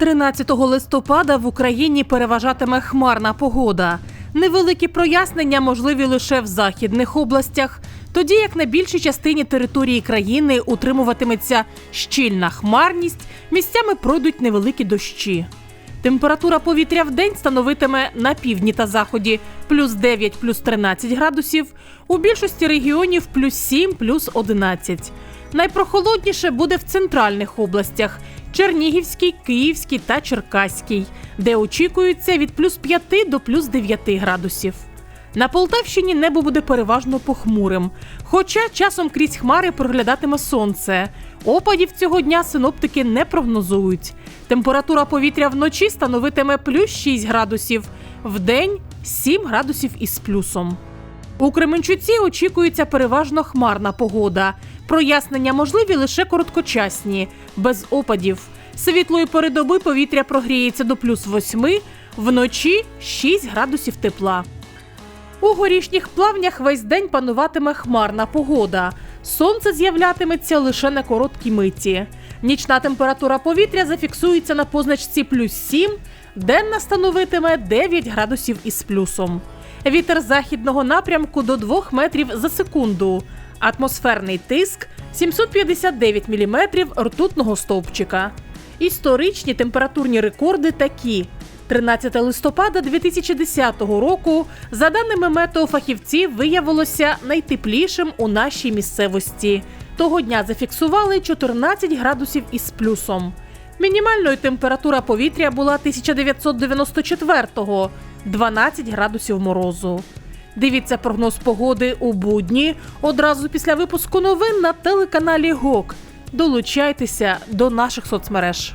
13 листопада в Україні переважатиме хмарна погода. Невеликі прояснення можливі лише в західних областях, тоді як на більшій частині території країни утримуватиметься щільна хмарність, місцями пройдуть невеликі дощі. Температура повітря в день становитиме на півдні та заході плюс 9, плюс 13 градусів, у більшості регіонів плюс 7, плюс 11. Найпрохолодніше буде в центральних областях Чернігівській, Київській та Черкаській, де очікується від плюс 5 до плюс 9 градусів. На Полтавщині небо буде переважно похмурим, хоча часом крізь хмари проглядатиме сонце. Опадів цього дня синоптики не прогнозують. Температура повітря вночі становитиме плюс 6 градусів, вдень 7 градусів із плюсом. У Кременчуці очікується переважно хмарна погода. Прояснення можливі лише короткочасні, без опадів. Світлої пори доби повітря прогріється до плюс 8, вночі 6 градусів тепла. У горішніх плавнях весь день пануватиме хмарна погода. Сонце з'являтиметься лише на короткій миті. Нічна температура повітря зафіксується на позначці плюс 7, денна становитиме 9 градусів із плюсом. Вітер західного напрямку до 2 метрів за секунду. Атмосферний тиск 759 міліметрів ртутного стовпчика. Історичні температурні рекорди такі: 13 листопада 2010 року, за даними метеофахівців, виявилося найтеплішим у нашій місцевості. Того дня зафіксували 14 градусів із плюсом. Мінімальною температура повітря була 1994-го – 12 градусів морозу. Дивіться прогноз погоди у будні одразу після випуску новин на телеканалі ГОК. Долучайтеся до наших соцмереж.